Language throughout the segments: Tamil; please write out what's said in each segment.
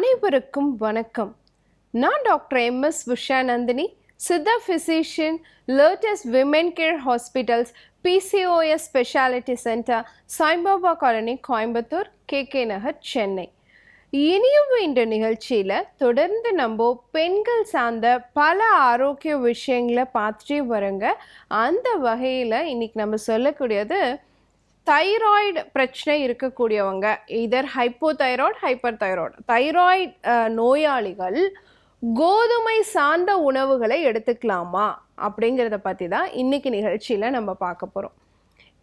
அனைவருக்கும் வணக்கம். நான் doctor M. S. Nandini Siddha physician latest women care hospitals PCOS speciality centre Saibaba colony Coimbatore K K Nagar Chennai. இனியும் இந்த நிகழ்ச்சியில் தொடர்ந்து நம்ம பெண்கள் சார்ந்த பல ஆரோக்கிய விஷயங்களை பார்த்துட்டே வரோங்க. அந்த வகையில் இன்னைக்கு நம்ம சொல்லக்கூடியது தைராய்டு பிரச்சனை இருக்கக்கூடியவங்க இதர் ஹைப்போதைராய்டு ஹைப்பர் தைராய்டு தைராய்டு நோயாளிகள் கோதுமை சார்ந்த உணவுகளை எடுத்துக்கலாமா அப்படிங்கிறத பற்றி தான் இன்னைக்கு நிகழ்ச்சியில் நம்ம பார்க்க போகிறோம்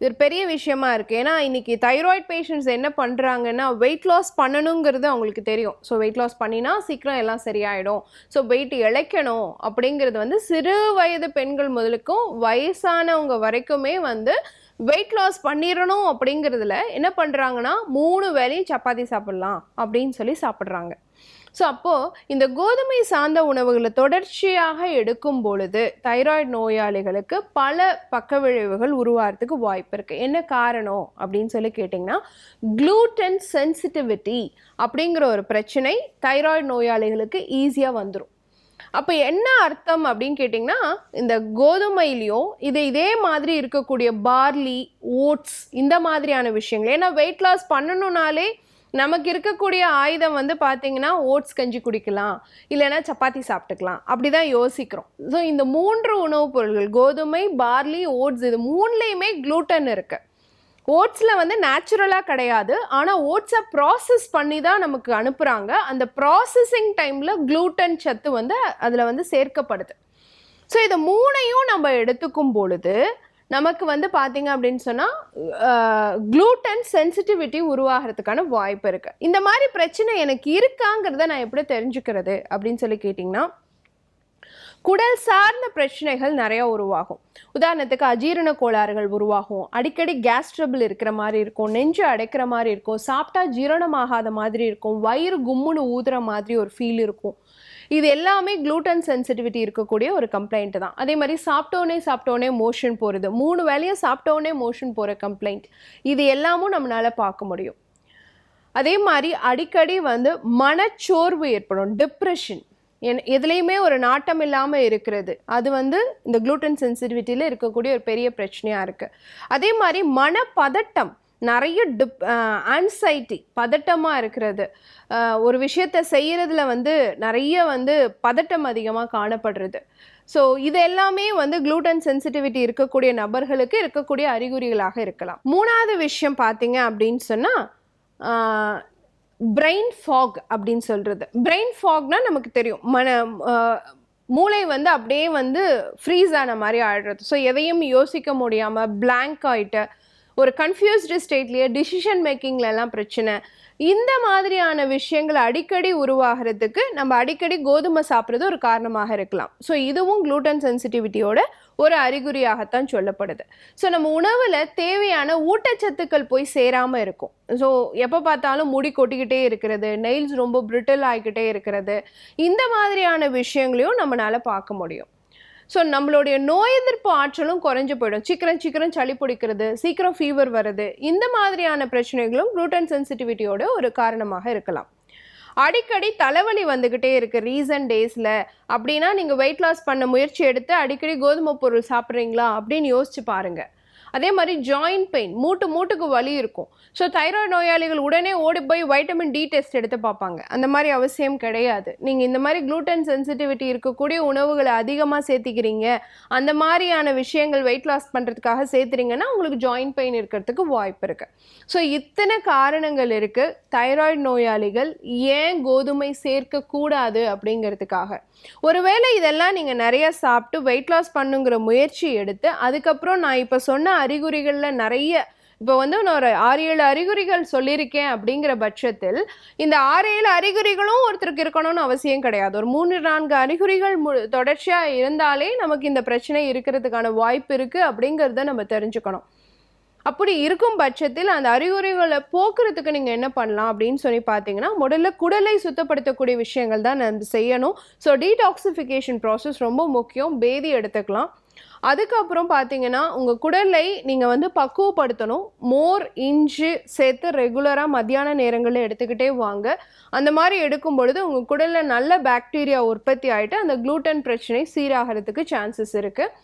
இது ஒரு பெரிய விஷயமா இருக்குது ஏன்னா இன்னைக்கு தைராய்டு பேஷண்ட்ஸ் என்ன பண்ணுறாங்கன்னா வெயிட் லாஸ் பண்ணணுங்கிறது அவங்களுக்கு தெரியும். ஸோ வெயிட் லாஸ் பண்ணினா சீக்கிரம் எல்லாம் சரியாயிடும். ஸோ வெயிட் இழைக்கணும் அப்படிங்கிறது வந்து சிறு வயது பெண்கள் முதலுக்கும் வயசானவங்க வரைக்குமே வந்து வெயிட் லாஸ் பண்ணிடணும் அப்படிங்கிறதுல என்ன பண்ணுறாங்கன்னா மூணு வேளையும் சப்பாத்தி சாப்பிட்லாம் அப்படின்னு சொல்லி சாப்பிட்றாங்க. ஸோ அப்போது இந்த கோதுமை சார்ந்த உணவுகளை தொடர்ச்சியாக எடுக்கும் பொழுது தைராய்டு நோயாளிகளுக்கு பல பக்க விளைவுகள் உருவாகிறதுக்கு வாய்ப்பு இருக்குது என்ன காரணம் அப்படின்னு சொல்லி கேட்டிங்கன்னா க்ளூட்டன் சென்சிட்டிவிட்டி அப்படிங்கிற ஒரு பிரச்சனை தைராய்டு நோயாளிகளுக்கு ஈஸியாக வந்துடும் அப்போ என்ன அர்த்தம் அப்படின்னு கேட்டிங்கன்னா இந்த கோதுமையிலையும் இது இதே மாதிரி இருக்கக்கூடிய பார்லி ஓட்ஸ் இந்த மாதிரியான விஷயங்கள். ஏன்னா வெயிட் லாஸ் பண்ணணுன்னாலே நமக்கு இருக்கக்கூடிய ஆயுதம் வந்து பார்த்தீங்கன்னா ஓட்ஸ் கஞ்சி குடிக்கலாம் இல்லைன்னா சப்பாத்தி சாப்பிட்டுக்கலாம். அப்படி தான் யோசிக்கிறோம். ஸோ இந்த மூன்று உணவுப் பொருள்கள் கோதுமை பார்லி ஓட்ஸ் இது மூணுலேயுமே க்ளூட்டன் இருக்குது ஓட்ஸில் வந்து நேச்சுரலாக கிடையாது. ஆனால் ஓட்ஸை ப்ராசஸ் பண்ணி தான் நமக்கு அனுப்புகிறாங்க அந்த ப்ராசஸிங் டைமில் க்ளூட்டன் சத்து வந்து அதில் வந்து சேர்க்கப்படுது. ஸோ இதை மூணையும் நம்ம எடுத்துக்கும் பொழுது நமக்கு வந்து பார்த்தீங்க அப்படின்னு சொன்னால் க்ளூட்டன் சென்சிட்டிவிட்டி உருவாகிறதுக்கான வாய்ப்பு இருக்குது இந்த மாதிரி பிரச்சனை எனக்கு இருக்காங்கிறத நான் எப்படி தெரிஞ்சுக்கிறது அப்படின்னு சொல்லி கேட்டிங்கன்னா குடல் சார்ந்த பிரச்சனைகள் நிறைய உருவாகும். உதாரணத்துக்கு அஜீரண கோளாறுகள் உருவாகும். அடிக்கடி கேஸ் ட்ரபிள் இருக்கிற மாதிரி இருக்கும் நெஞ்சு அடைக்கிற மாதிரி இருக்கும் சாப்பிட்டா ஜீரணமாகாத மாதிரி இருக்கும் வயிறு கும்முன்னு ஊதுற மாதிரி ஒரு ஃபீல் இருக்கும். இது எல்லாமே க்ளூட்டன் சென்சிட்டிவிட்டி இருக்கக்கூடிய ஒரு கம்ப்ளைண்ட் தான். அதே மாதிரி சாப்பிட்டோனே சாப்பிட்டோனே மோஷன் போகிறது மூணு வேலையும் சாப்பிட்டோனே மோஷன் போகிற கம்ப்ளைண்ட் இது எல்லாமும் நம்மளால பார்க்க முடியும். அதே மாதிரி அடிக்கடி வந்து மனச்சோர்வு ஏற்படும் டிப்ரெஷன் என் எதுலேயுமே ஒரு நாட்டம் இல்லாமல் இருக்கிறது. அது வந்து இந்த க்ளூட்டன் சென்சிட்டிவிட்டியில் இருக்கக்கூடிய ஒரு பெரிய பிரச்சனையாக இருக்குது அதே மாதிரி மனப்பதட்டம். நிறைய டிப் ஆன்சைட்டி பதட்டமாக இருக்கிறது. ஒரு விஷயத்தை செய்கிறதுல வந்து நிறைய வந்து பதட்டம் அதிகமாக காணப்படுறது. ஸோ இது எல்லாமே வந்து குளூட்டன் சென்சிட்டிவிட்டி இருக்கக்கூடிய நபர்களுக்கு இருக்கக்கூடிய அறிகுறிகளாக இருக்கலாம். மூணாவது விஷயம் பார்த்தீங்க அப்படின்னு சொன்னால் பிரெயின் ஃபாக் அப்படின்னு சொல்கிறது பிரெயின் ஃபாக்னால் நமக்கு தெரியும். மன மூளை வந்து அப்படியே வந்து ஃப்ரீஸ் ஆன மாதிரி ஆடுறது ஸோ எதையும் யோசிக்க முடியாமல் பிளாங்க் ஆகிட்டு ஒரு கன்ஃபியூஸ்டு ஸ்டேட்லேயே டிசிஷன் மேக்கிங்லலாம் பிரச்சனை. இந்த மாதிரியான விஷயங்கள் அடிக்கடி உருவாகிறதுக்கு நம்ம அடிக்கடி கோதுமை சாப்பிட்றது ஒரு காரணமாக இருக்கலாம். ஸோ இதுவும் க்ளூட்டன் சென்சிட்டிவிட்டியோட ஒரு அறிகுறியாகத்தான் சொல்லப்படுது. ஸோ நம்ம உணவில் தேவையான ஊட்டச்சத்துக்கள் போய் சேராமல் இருக்கும். ஸோ எப்போ பார்த்தாலும் முடி கொட்டிக்கிட்டே இருக்கிறது நெயில்ஸ் ரொம்ப பிரிட்டில் ஆகிக்கிட்டே இருக்கிறது இந்த மாதிரியான விஷயங்களையும் நம்மளால பார்க்க முடியும். ஸோ நம்மளுடைய நோய் எதிர்ப்பு ஆற்றலும் குறைஞ்சு போயிடும். சீக்கிரம் சீக்கிரம் சளி பிடிக்கிறது சீக்கிரம் ஃபீவர் வருது இந்த மாதிரியான பிரச்சனைகளும் க்ளூட்டன் சென்சிட்டிவிட்டியோட ஒரு காரணமாக இருக்கலாம். அடிக்கடி தலைவலி வந்துக்கிட்டே இருக்குது ரீசன்ட் டேஸில் அப்படின்னா நீங்கள் வெயிட் லாஸ் பண்ண முயற்சி எடுத்து அடிக்கடி கோதுமை பொருள் சாப்பிட்றீங்களா அப்படின்னு யோசிச்சு பாருங்கள் அதே மாதிரி ஜாயிண்ட் பெயின் மூட்டு மூட்டுக்கு வலி இருக்கும். ஸோ தைராய்டு நோயாளிகள் உடனே ஓடி போய் வைட்டமின் டி டெஸ்ட் எடுத்து பார்ப்பாங்க. அந்த மாதிரி அவசியம் கிடையாது. நீங்கள் இந்த மாதிரி க்ளூட்டன் சென்சிட்டிவிட்டி இருக்கக்கூடிய உணவுகளை அதிகமாக சேர்த்திக்கிறீங்க. அந்த மாதிரியான விஷயங்கள் வெயிட் லாஸ் பண்ணுறதுக்காக சேர்த்துறீங்கன்னா உங்களுக்கு ஜாயின்ட் பெயின் இருக்கிறதுக்கு வாய்ப்பு இருக்குது ஸோ இத்தனை காரணங்கள் இருக்குது தைராய்டு நோயாளிகள் ஏன் கோதுமை சேர்க்கக்கூடாது அப்படிங்கிறதுக்காக. ஒருவேளை இதெல்லாம் நீங்கள் நிறையா சாப்பிட்டு வெயிட் லாஸ் பண்ணுங்கிற முயற்சி எடுத்து அதுக்கப்புறம் நான் இப்போ சொன்ன அறிகுறிகளில் நிறைய இப்போ வந்து நான் ஒரு ஆறு ஏழு அறிகுறிகள் சொல்லியிருக்கேன் அப்படிங்கிற பட்சத்தில் இந்த ஆறு ஏழு அறிகுறிகளும் ஒருத்தருக்கு இருக்கணும்னு அவசியம் கிடையாது. ஒரு மூணு நான்கு அறிகுறிகள் மு தொடர்ச்சியாக இருந்தாலே நமக்கு இந்த பிரச்சனை இருக்கிறதுக்கான வாய்ப்பு இருக்குது அப்படிங்கிறத நம்ம தெரிஞ்சுக்கணும். அப்படி இருக்கும் பட்சத்தில் அந்த அறிகுறிகளை போக்குறதுக்கு நீங்கள் என்ன பண்ணலாம் அப்படின்னு சொல்லி பார்த்தீங்கன்னா முதல்ல குடலை சுத்தப்படுத்தக்கூடிய விஷயங்கள் தான் நம்ம செய்யணும். ஸோ டீடாக்சிஃபிகேஷன் ப்ராசஸ் ரொம்ப முக்கியம். பேதி எடுத்துக்கலாம். அதுக்கப்புறம் பார்த்தீங்கன்னா உங்கள் குடலை நீங்கள் வந்து பக்குவப்படுத்தணும். மோர் இஞ்சி சேர்த்து ரெகுலராக மத்தியான நேரங்களில் எடுத்துக்கிட்டே வாங்க. அந்த மாதிரி எடுக்கும் பொழுது உங்கள் குடலில் நல்ல பாக்டீரியா உற்பத்தி ஆகிட்டு அந்த க்ளூட்டன் பிரச்சனை சீராகிறதுக்கு சான்சஸ் இருக்குது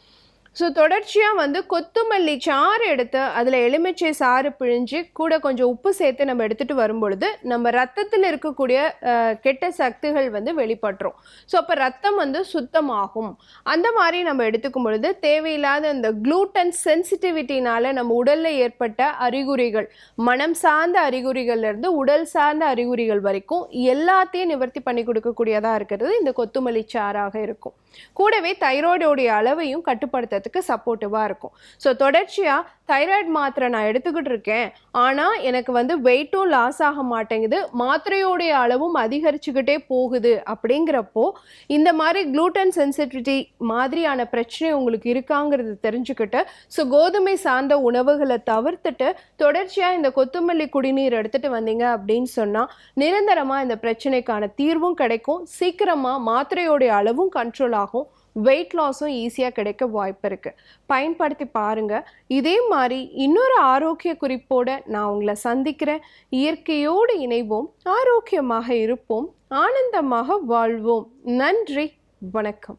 ஸோ தொடர்ச்சியாக வந்து கொத்துமல்லி சாறு எடுத்து அதில் எலுமிச்சை சாறு பிழிஞ்சு கூட கொஞ்சம் உப்பு சேர்த்து நம்ம எடுத்துகிட்டு வரும்பொழுது நம்ம ரத்தத்தில் இருக்கக்கூடிய கெட்ட சக்திகள் வந்து வெளிப்பட்டுரும். ஸோ அப்போ ரத்தம் வந்து சுத்தமாகும். அந்த மாதிரி நம்ம எடுத்துக்கும் பொழுது தேவையில்லாத இந்த க்ளூட்டன் சென்சிட்டிவிட்டினால் நம்ம உடலில் ஏற்பட்ட அறிகுறிகள் மனம் சார்ந்த அறிகுறிகள்லேருந்து உடல் சார்ந்த அறிகுறிகள் வரைக்கும் எல்லாத்தையும் நிவர்த்தி பண்ணி கொடுக்கக்கூடியதாக இருக்கிறது இந்த கொத்துமல்லி சாறாக இருக்கும். கூடவே தைராய்டோடைய அளவையும் கட்டுப்படுத்துறதுக்கு சப்போர்ட்டிவாக இருக்கும். ஸோ தொடர்ச்சியாக தைராய்டு மாத்திரை நான் எடுத்துக்கிட்டு இருக்கேன். ஆனால் எனக்கு வந்து வெயிட்டும் லாஸ் ஆக மாட்டேங்குது. மாத்திரையோடைய அளவும் அதிகரிச்சுக்கிட்டே போகுது அப்படிங்கிறப்போ இந்த மாதிரி க்ளூட்டன் சென்சிட்டிவிட்டி மாதிரியான பிரச்சனை உங்களுக்கு இருக்காங்கிறது தெரிஞ்சுக்கிட்டு ஸோ கோதுமை சார்ந்த உணவுகளை தவிர்த்துட்டு தொடர்ச்சியாக இந்த கொத்தமல்லி குடிநீர் எடுத்துட்டு வந்தீங்க அப்படின்னு சொன்னால் நிரந்தரமாக இந்த பிரச்சனைக்கான தீர்வும் கிடைக்கும். சீக்கிரமாக மாத்திரையோடைய அளவும் கண்ட்ரோல் ஆகும். வெயிட் லாஸும் ஈஸியாக கிடைக்க வாய்ப்பு இருக்குது பயன்படுத்தி பாருங்கள் இதே மாதிரி இன்னொரு ஆரோக்கிய குறிப்போடு நான் உங்களை சந்திக்கிறேன். இயற்கையோடு இணைவோம். ஆரோக்கியமாக இருப்போம். ஆனந்தமாக வாழ்வோம். நன்றி. வணக்கம்.